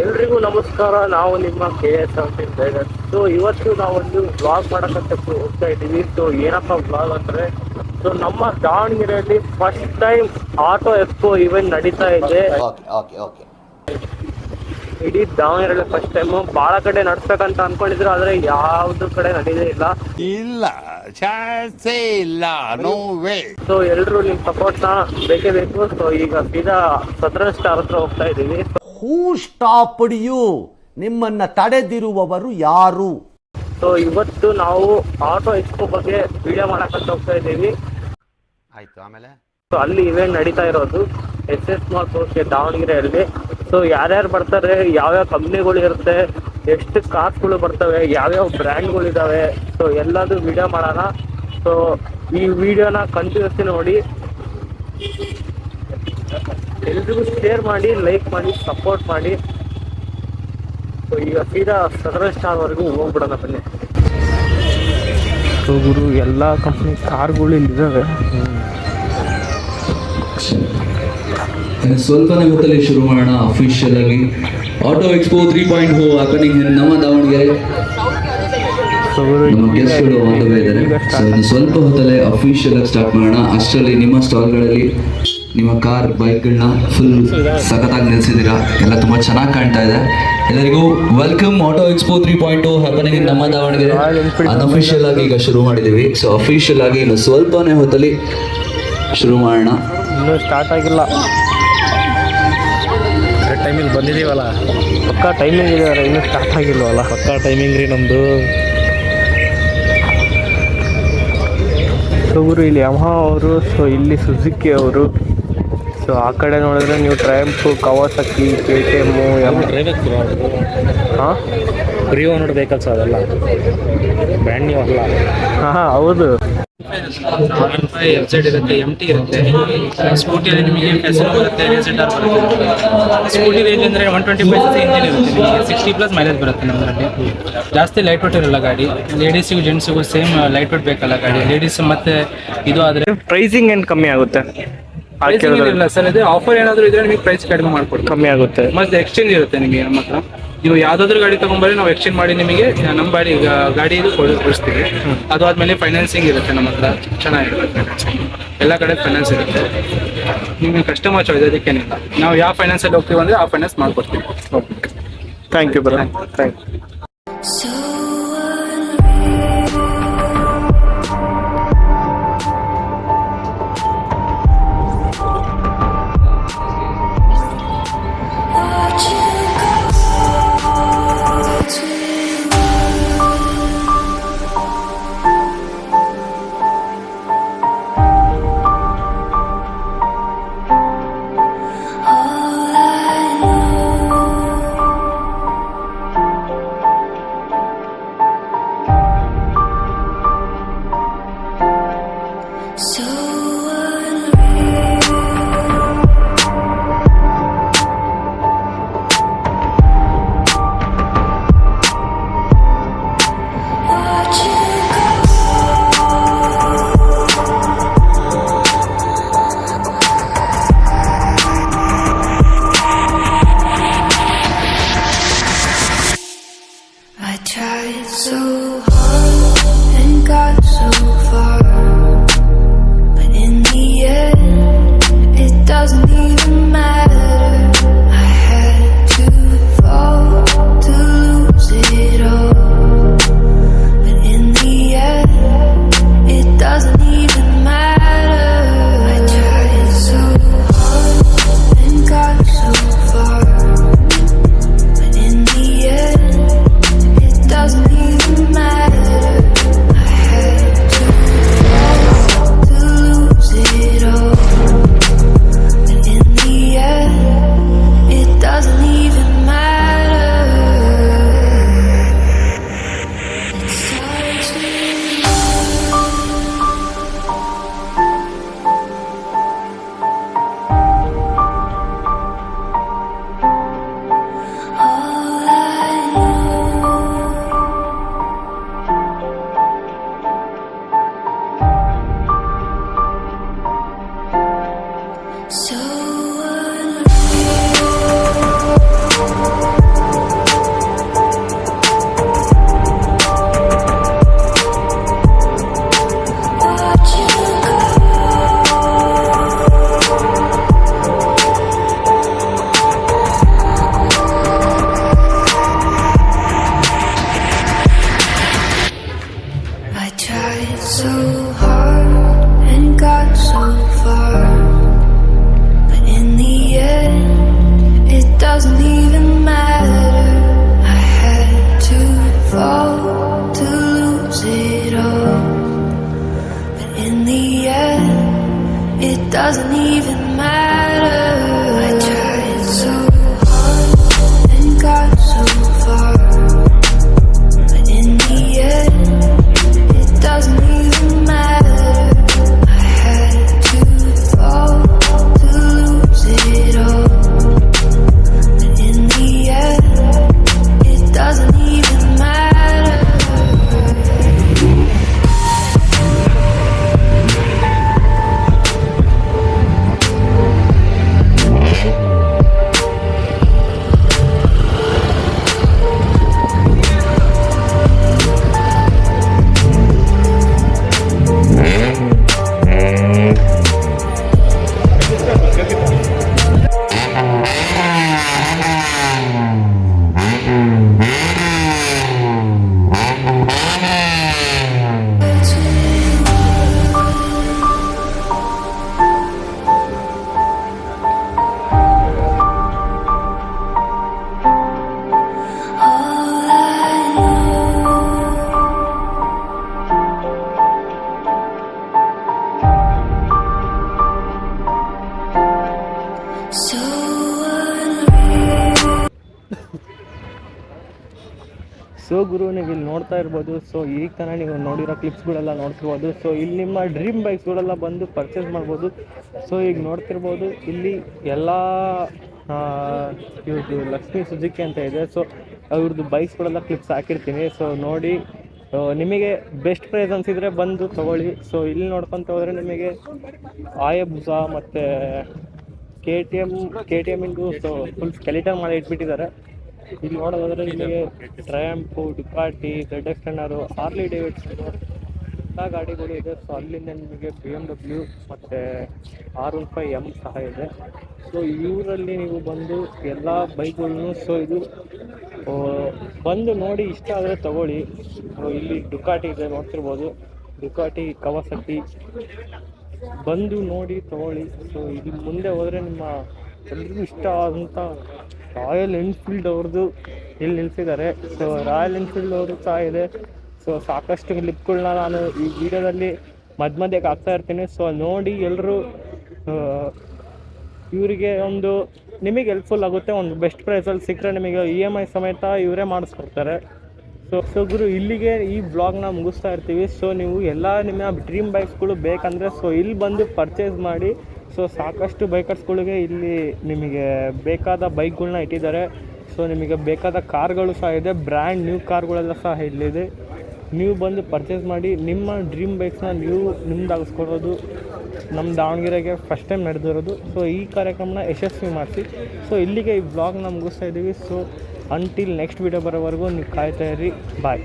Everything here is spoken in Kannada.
ಎಲ್ರಿಗೂ ನಮಸ್ಕಾರ. ನಾವು ನಿಮ್ಮ K S R T so ಇವತ್ತು ನಾವೊಂದು ಬ್ಲಾಗ್ ಮಾಡಕ್ಕಂತ ಹೋಗ್ತಾ ಇದ್ದೀವಿ. ಸೊ ಏನಪ್ಪ ಬ್ಲಾಗ್ ಅಂದ್ರೆ? ಸೊ ನಮ್ಮ ದಾವಣಗೆರೆಯಲ್ಲಿ first time auto expo event ನಡೀತಾ ಇದೆ. ಓಕೆ ಓಕೆ ಓಕೆ ಇಡೀ ದಾವಣಗೆರೆಯಲ್ಲಿ ಫಸ್ಟ್ ಟೈಮ್ ಬಹಳ ಕಡೆ ನಡ್ಸ್ಬೇಕಂತ ಅನ್ಕೊಂಡಿದ್ರು ಆದ್ರೆ ಯಾವ್ದು ಕಡೆ ನಡೀದೇ ಇಲ್ಲ. ಇಲ್ಲ ಚಾನ್ಸೇ ಇಲ್ಲ ನೋ ವೇ ಸೊ ಎಲ್ರು ನಿಮ್ ಸಪೋರ್ಟ್ನ ಬೇಕೇ ಬೇಕು. ಸೊ ಈಗ ಸೀದಾ ಸದ್ರ ಸ್ಟಾರ್ ಹತ್ರ ಹೋಗ್ತಾ ಇದೀವಿ ಹೂ ಸ್ಟಾಪ್ಡ್ ಯು ನಿಮ್ಮನ್ನ ತಡೆದಿರುವವರು ಯಾರು? ಸೊ ಇವತ್ತು ನಾವು ಆಟೋ ಎಕ್ಸ್ಪೋ ಬಗ್ಗೆ ವಿಡಿಯೋ ಮಾಡಕ್ಕಂತ ಹೋಗ್ತಾ ಇದ್ದೀವಿ. ಆಯ್ತು ಆಮೇಲೆ? ಸೊ ಅಲ್ಲಿ ಇವೆಂಟ್ ನಡೀತಾ ಇರೋದು ಎಸ್ ಎಸ್ ಮಾಲ್ ತೋರಿಸಿ ದಾವಣಗೆರೆಯಲ್ಲಿ. ಸೊ ಯಾರ್ಯಾರು ಬರ್ತಾರೆ ಯಾವ್ಯಾವ ಕಂಪ್ನಿಗಳು ಇರುತ್ತೆ ಎಷ್ಟು ಕಾರ್ಸ್ಗಳು ಬರ್ತವೆ ಯಾವ್ಯಾವ ಬ್ರ್ಯಾಂಡ್ಗಳು ಇದಾವೆ ಸೊ ಎಲ್ಲಾದ್ರು ವಿಡಿಯೋ ಮಾಡೋಣ. ಸೊ ಈ ವಿಡಿಯೋನ ಕಂಟಿನ್ಯೂಸ್ಲಿ ನೋಡಿ. ಎಲ್ರಿಗೂ ಶೇರ್ ಮಾಡಿ ಲೈಕ್ ಮಾಡಿ ಸಪೋರ್ಟ್ ಮಾಡಿ. ಈಗ ಸೀದಾ ಸದರನ್ ಸ್ಟಾರ್ವರೆಗೂ ಹೋಗ್ಬಿಡೋಣ ಬನ್ನಿ. ಸೊ ಗುರು ಎಲ್ಲ ಕಂಪ್ನಿ ಕಾರ್ಗಳು ಇಲ್ಲಿದ್ದಾವೆ ಸ್ವಲ್ಪನೇ ಹೊತ್ತಲ್ಲಿ ಶುರು ಮಾಡೋಣ ಅಫಿಷಿಯಲ್ ಆಗಿ. ಆಟೋ ಎಕ್ಸ್ಪೋ ತ್ರೀ ಪಾಯಿಂಟ್ ಹೋ ಆಪನಿಂಗ್ ನಮ್ಮ ದಾವಣಗೆರೆ. ನಮ್ಮ ಗೆಸ್ಟ್ಗಳು ಆನ್ ಇದ್ದಾರೆ. ಸ್ವಲ್ಪ ಹೊತ್ತಲ್ಲೇ ಅಫಿಷಿಯಲ್ ಆಗಿ ಸ್ಟಾರ್ಟ್ ಮಾಡೋಣ. ಅಷ್ಟರಲ್ಲಿ ನಿಮ್ಮ ಸ್ಟಾಲ್ಗಳಲ್ಲಿ ನಿಮ್ಮ ಕಾರ್ ಬೈಕ್ಗಳನ್ನ ಫುಲ್ ಸಖತ್ತಾಗಿ ನಿಲ್ಸಿದ್ದೀರಾ? ಎಲ್ಲ ತುಂಬ ಚೆನ್ನಾಗಿ ಕಾಣ್ತಾ ಇದೆ. ಎಲ್ಲರಿಗೂ welcome auto expo three point happening ನಮ್ಮ ದಾವಣಗೆರೆ. ಅನ್ಅಫಿಷಿಯಲ್ ಆಗಿ ಈಗ ಶುರು ಮಾಡಿದ್ದೀವಿ. ಸೊ ಅಫಿಷಿಯಲ್ ಆಗಿ ಇನ್ನು ಸ್ವಲ್ಪನೇ ಹೊತ್ತಲ್ಲಿ ಶುರು ಮಾಡೋಣ. ಇನ್ನೂ ಸ್ಟಾರ್ಟ್ ಆಗಿಲ್ಲ. ಟೈಮಿಂಗ್ ಬಂದಿದೀವಲ್ಲ? ಪಕ್ಕ ಟೈಮಿಂಗ್ ಇದೆ ಇನ್ನೂ ಸ್ಟಾರ್ಟ್ ಆಗಿಲ್ವಲ್ಲ? ಪಕ್ಕ ಟೈಮಿಂಗ್ ರೀ ನಮ್ಮದು ಸೊ ಗುರು, ಇಲ್ಲಿ ಯಮಹ ಅವರು ಸೊ ಇಲ್ಲಿ ಸುಜುಕಿ ಅವರು. ಸೊ ಆ ಕಡೆ ನೋಡಿದ್ರೆ ನೀವು Triumph Kawasaki K T M M driver ಹಾಂ? ಪ್ರಿಯೋ ನೋಡ್ಬೇಕಲ್ಲ ಸರ್ ಅದೆಲ್ಲ. ಬ್ರ್ಯಾಂಡ್ ನ್ಯೂ ಅಲ್ಲ. ಹಾಂ ಹಾಂ ಹೌದು. ಫೈವ್ ಎಫ್ ಜೆಡ್ ಇರುತ್ತೆ ಎಂ ಟಿ ಇರುತ್ತೆ. ಸ್ಕೂಟಿಯಲ್ಲಿ ನಿಮಗೆ ಫೆಸಲ್ ಬರುತ್ತೆ ರೆಸೆಟ್ ಆರ್ ಬರುತ್ತೆ. ಸ್ಕೂಟಿ ರೇಂಜ್ ಅಂದರೆ one twenty five C engine ಇರುತ್ತೆ. ನಿಮಗೆ ಸಿಕ್ಸ್ಟಿ ಪ್ಲಸ್ ಮೈಲೇಜ್ ಬರುತ್ತೆ ನಮ್ಮದ್ರಲ್ಲಿ. ಜಾಸ್ತಿ ಲೈಟ್ ವೇಟ್ ಇರಲ್ಲ ಗಾಡಿ. ಲೇಡೀಸಿಗೂ ಜೆಂಟ್ಸಿಗೂ ಸೇಮ್ ಲೈಟ್ ವೇಟ್ ಬೇಕಲ್ಲ ಗಾಡಿ. ಲೇಡೀಸ್ ಮತ್ತೆ ಇದು ಆದರೆ ಪ್ರೈಸಿಂಗ್ ಏನು ಕಮ್ಮಿ ಆಗುತ್ತೆ? ಸರ್ ಇದು ಆಫರ್ ಏನಾದರೂ ಇದ್ರೆ ನಿಮಗೆ ಪ್ರೈಸ್ ಕಡಿಮೆ ಮಾಡ್ಕೊಡ್ತೀವಿ. ಕಮ್ಮಿ ಆಗುತ್ತೆ. ಮತ್ತೆ ಎಕ್ಸ್ಚೇಂಜ್ ಇರುತ್ತೆ ನಿಮಗೆ ನಮ್ಮ ಹತ್ರ. ನೀವು ಯಾವ್ದಾದ್ರು ಗಾಡಿ ತಗೊಂಡ್ಬರ್ರಿ ನಾವು ಎಕ್ಸ್ಚೇಂಜ್ ಮಾಡಿ ನಿಮಗೆ ನಮ್ಮ ಗಾಡಿ ಗಾಡಿ ಇದು ಕೊಡ್- ಕೊಡಿಸ್ತೀವಿ. ಅದಾದ್ಮೇಲೆ ಫೈನಾನ್ಸಿಂಗ್ ಇರುತ್ತೆ ನಮ್ಮ ಹತ್ರ. ಚೆನ್ನಾಗಿರುತ್ತೆ. ಎಲ್ಲ ಕಡೆ ಫೈನಾನ್ಸ್ ಇರುತ್ತೆ. ನಿಮಗೆ ಕಸ್ಟಮರ್ ಚಾಯ್ಸ್ ಅದಕ್ಕೇನಿಲ್ಲ. ನಾವು ಯಾವ ಫೈನಾನ್ಸಲ್ಲಿ ಹೋಗ್ತೀವಿ ಅಂದ್ರೆ ಆ ಫೈನಾನ್ಸ್ ಮಾಡ್ಕೊಡ್ತೀವಿ. Thank you bro thank you So so ಗುರು, ನೀವು ಇಲ್ಲಿ ನೋಡ್ತಾ ಇರ್ಬೋದು. ಸೊ ಈಗ ತನಕ ನೀವು ನೋಡಿರೋ ಕ್ಲಿಪ್ಸ್ಗಳೆಲ್ಲ ನೋಡ್ತಿರ್ಬೋದು. ಸೊ ಇಲ್ಲಿ ನಿಮ್ಮ ಡ್ರೀಮ್ ಬೈಕ್ಸ್ಗಳೆಲ್ಲ ಬಂದು ಪರ್ಚೇಸ್ ಮಾಡ್ಬೋದು. ಸೊ ಈಗ ನೋಡ್ತಿರ್ಬೋದು, ಇಲ್ಲಿ ಎಲ್ಲ ಇವ್ರದ್ದು ಲಕ್ಷ್ಮೀ ಸುಜುಕಿ ಅಂತ ಇದೆ. ಸೊ ಅವ್ರದ್ದು ಬೈಕ್ಸ್ಗಳೆಲ್ಲ ಕ್ಲಿಪ್ಸ್ ಹಾಕಿರ್ತೀನಿ. ಸೊ ನೋಡಿ ನಿಮಗೆ ಬೆಸ್ಟ್ ಪ್ರೈಸ್ ಅನಿಸಿದರೆ ಬಂದು ತೊಗೊಳ್ಳಿ. ಸೊ ಇಲ್ಲಿ ನೋಡ್ಕೊತ ಹೋದರೆ ನಿಮಗೆ ಆಯಬುಸ ಮತ್ತು K T M K T M ಇಂದು ಫುಲ್ ಸ್ಕೆಲಿಟನ್ ಮಾಡಿ ಇಟ್ಬಿಟ್ಟಿದ್ದಾರೆ. ಇಲ್ಲಿ ನೋಡೋದಾದ್ರೆ ನಿಮಗೆ Triumph Ducati Z X ten R Harley Davidson ಎಲ್ಲ ಗಾಡಿಗಳು ಇದೆ. ಸೊ ಅಲ್ಲಿಂದ ನಿಮಗೆ ಬಿ ಎಂ ಡಬ್ಲ್ಯೂ ಮತ್ತು ಆರ್ ಒನ್ ಫೈ ಎಂ ಸಹ ಇದೆ. ಸೊ ಇವರಲ್ಲಿ ನೀವು ಬಂದು ಎಲ್ಲ ಬೈಕ್ಗಳನ್ನು ಸೊ ಇದು ಬಂದು ನೋಡಿ ಇಷ್ಟ ಆದರೆ ತಗೊಳ್ಳಿ. ಇಲ್ಲಿ ಡುಕಾಟಿ ಇದೆ, ನೋಡ್ತಿರ್ಬೋದು. ಡುಕಾಟಿ ಕವಸಟಿ ಬಂದು ನೋಡಿ ತಗೊಳ್ಳಿ. ಸೊ ಇದು ಮುಂದೆ ಹೋದರೆ ನಿಮ್ಮ ಎಲ್ರಿಗೂ ಇಷ್ಟ ಆದಂಥ ರಾಯಲ್ ಎನ್ಫೀಲ್ಡ್ ಅವ್ರದ್ದು ಇಲ್ಲಿ ನಿಲ್ಸಿದ್ದಾರೆ. ಸೊ ರಾಯಲ್ ಎನ್ಫೀಲ್ಡ್ ಅವರು ಸಹ ಇದೆ. ಸೊ ಸಾಕಷ್ಟು ಕ್ಲಿಪ್ಗಳನ್ನ ನಾನು ಈ ವಿಡಿಯೋದಲ್ಲಿ ಮಧ್ಯ ಮಧ್ಯಕ್ಕೆ ಹಾಕ್ತಾ ಇರ್ತೀನಿ. ಸೊ ನೋಡಿ ಎಲ್ಲರೂ ಇವರಿಗೆ ಒಂದು ನಿಮಗೆ ಹೆಲ್ಪ್ಫುಲ್ ಆಗುತ್ತೆ. ಒಂದು ಬೆಸ್ಟ್ ಪ್ರೈಸಲ್ಲಿ ಸಿಕ್ಕರೆ ನಿಮಗೆ ಇ ಎಂ ಐ ಸಮೇತ ಇವರೇ ಮಾಡಿಸ್ಕೊಡ್ತಾರೆ. ಸೊ ಸೊ ಗುರು, ಇಲ್ಲಿಗೆ ಈ ಬ್ಲಾಗ್ನ ಮುಗಿಸ್ತಾ ಇರ್ತೀವಿ. ಸೊ ನೀವು ಎಲ್ಲ ನಿಮ್ಮ ಡ್ರೀಮ್ ಬೈಕ್ಸ್ಗಳು ಬೇಕಂದರೆ ಸೊ ಇಲ್ಲಿ ಬಂದು ಪರ್ಚೇಸ್ ಮಾಡಿ ಸೊ ಸಾಕಷ್ಟು ಬೈಕರ್ಸ್ಗಳಿಗೆ ಇಲ್ಲಿ ನಿಮಗೆ ಬೇಕಾದ ಬೈಕ್ಗಳನ್ನ ಇಟ್ಟಿದ್ದಾರೆ. ಸೊ ನಿಮಗೆ ಬೇಕಾದ ಕಾರ್ಗಳು ಸಹ ಇದೆ. ಬ್ರ್ಯಾಂಡ್ ನ್ಯೂ ಕಾರ್ಗಳೆಲ್ಲ ಸಹ ಇಲ್ಲಿದೆ. ನೀವು ಬಂದು ಪರ್ಚೇಸ್ ಮಾಡಿ, ನಿಮ್ಮ ಡ್ರೀಮ್ ಬೈಕ್ಸ್ನ ನೀವು ನಿಮ್ದಾಗಿಸ್ಕೊಡೋದು. ನಮ್ಮ ದಾವಣಗೆರೆಗೆ ಫಸ್ಟ್ ಟೈಮ್ ನಡೆದಿರೋದು. ಸೊ ಈ ಕಾರ್ಯಕ್ರಮನ ಯಶಸ್ವಿ ಮಾಡಿಸಿ. ಸೊ ಇಲ್ಲಿಗೆ ಈ ಬ್ಲಾಗ್ನ ಮುಗಿಸ್ತಾ ಇದ್ದೀವಿ. ಸೊ ಅಂಟಿಲ್ ನೆಕ್ಸ್ಟ್ ವೀಡಿಯೋ ಬರೋವರೆಗೂ ನೀವು ಕಾಯ್ತಾ ಇರಿ. ಬಾಯ್